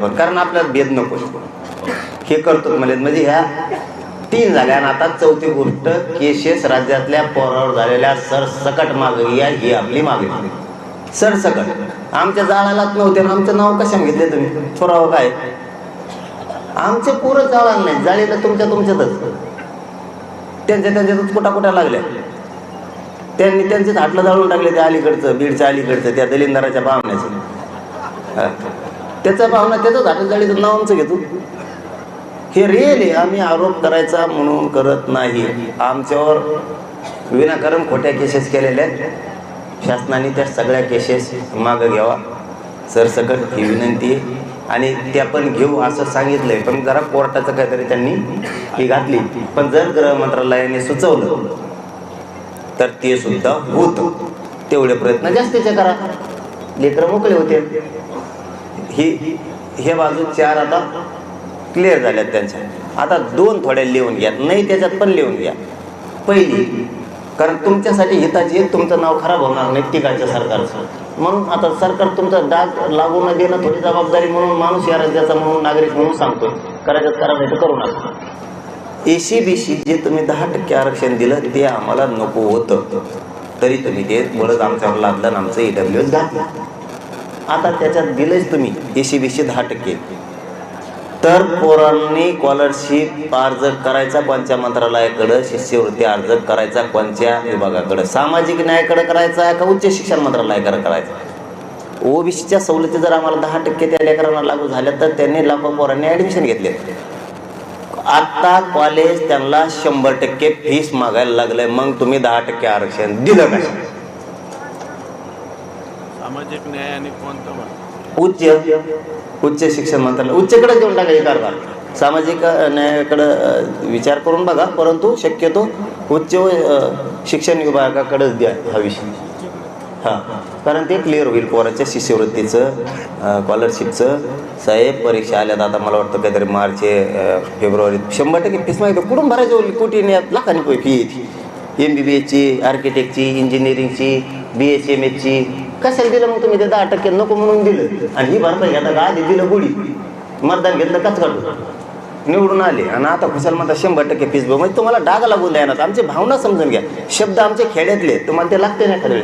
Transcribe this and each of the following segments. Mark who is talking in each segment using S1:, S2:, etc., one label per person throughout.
S1: कारण आपल्याला भेद नको. हे करतो म्हणजे म्हणजे ह्या तीन झाल्या आणि आता चौथी गोष्ट केशेस राज्यातल्या पोरावर झालेल्या सरसकट मागणी या ही आपली मागणी सरसकट. आमच्या जाळालाच नव्हते आमचं नाव कशाने घेतले तुम्ही? पुरावं काय? आमचे पोरं जाळाला नाही जाळीला तुमच्या तुमच्यातच. त्यांच्या त्यांच्यातच कुठा कुठा लागल्या. त्यांनी त्यांचेच हाटलं जाळून टाकले त्या अलीकडचं बीडच्या अलीकडचं त्या दलिंदाराच्या पाहुण्याचं. त्याचा भावना त्याचं हाटलं जाळीचं नाव आमचं घेतो. हे रिअल आहे. आम्ही आरोप करायचा म्हणून करत नाही. आमच्यावर विनाकारण खोट्या केसेस केलेल्या आहेत. शासनाने त्या सगळ्या केसेस मागं घ्यावा. सरसकट ही विनंती आहे. आणि त्या पण घेऊ असं सांगितलंय. पण जरा कोर्टाचं काहीतरी त्यांनी ही घातली. पण जर गृह मंत्रालयाने सुचवलं तर ते सुद्धा होत. तेवढे प्रयत्न जास्तीचे करा. लेकरं मोकळे होते ही हे बाजू चार आता क्लिअर झाल्यात त्यांच्या आता दोन थोड्या लिहून घ्या. नाही त्याच्यात पण लिहून घ्या. पहिली कारण तुमच्यासाठी हिताची तुमचं नाव खराब होणार नाही टिकायचं सरकारचं. म्हणून आता सरकार तुमचा डाग लागू न देणं थोडी जबाबदारी म्हणून माणूस या राज्याचा म्हणून नागरिक म्हणून सांगतोय करायचं करा नाही तर करू नका. एशी बी सी जे तुम्ही दहा टक्के आरक्षण दिलं ते आम्हाला नको होतं. तरी तुम्ही ते बळच आमच्यावर लादलं आमचं ई डब्ल्यू घातलं. आता त्याच्यात दिलंच तुम्ही एसी बी सी दहा टक्के. तर पोरांनी स्कॉलरशिप अर्ज करायचा कोणत्या मंत्रालयाकडं शिष्यवृत्ती अर्ज करायचा कोणत्या विभागाकडं सामाजिक न्यायाकडे करायचा का उच्च शिक्षण मंत्रालयाकडे करायचा? ओबीसीच्या सवलती जर आम्हाला दहा टक्के त्या लेकरांना लागू झाल्या तर त्यांनी लाखो पोरांनी ॲडमिशन घेतले. आत्ता कॉलेज त्यांना शंभर टक्के फीस मागायला लागलंय मग तुम्ही दहा टक्के आरक्षण दिलं नाही
S2: सामाजिक न्याय आणि कोणतं
S1: उच्च. उच्च शिक्षण मंत्रालय. उच्चकडे देऊन टाकायचे कारभार. सामाजिक न्यायाकडं विचार करून बघा परंतु शक्यतो उच्च शिक्षण विभागाकडेच द्या हा विषय हां. कारण ते क्लिअर होईल पोराच्या शिष्यवृत्तीचं स्कॉलरशिपचं साहेब परीक्षा आल्यात आता मला वाटतं काहीतरी मार्च फेब्रुवारी फेब्रुवारीत शंभर टक्के फीस माहिती कुठून भरायची होईल कोटी लाखांनी फी येते एम बी बी एसची आर्किटेक्टची इंजिनिअरिंगची बी एच एम एसची कशाला दिलं मग तुम्ही ते दहा टक्के नको म्हणून दिलं? आणि ही भरपाई आता का? दिलं गुढी. मतदान घेतलं कच काढू निवडून आले. आणि आता खुशाल म्हणता शंभर टक्के फीस भर म्हणजे तुम्हाला डाग लागून द्या आमची भावना समजून घ्या. शब्द आमचे खेड्यातले तुम्हाला ते लागते नाही खरे.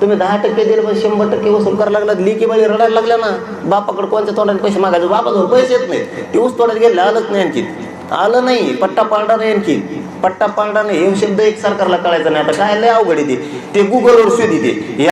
S1: तुम्ही दहा टक्के दिले पण शंभर टक्के वसूल करायला लागला लिकी बळी रडायला लागल्या ना. बापाकडे कोणत्या तोंडाने पैसे मागायचे? बापाजवळ पैसे येत नाही ते ऊस तोंडात गेले आलंच नाही आणखी आलं नाही. पट्टा पांढरा नाही आणखी पट्टा पांढरा नाही. हे शब्द एक सरकारला कळायचा नाही. आता काय लय अवघड येते ते. ते गुगलवर शोध येते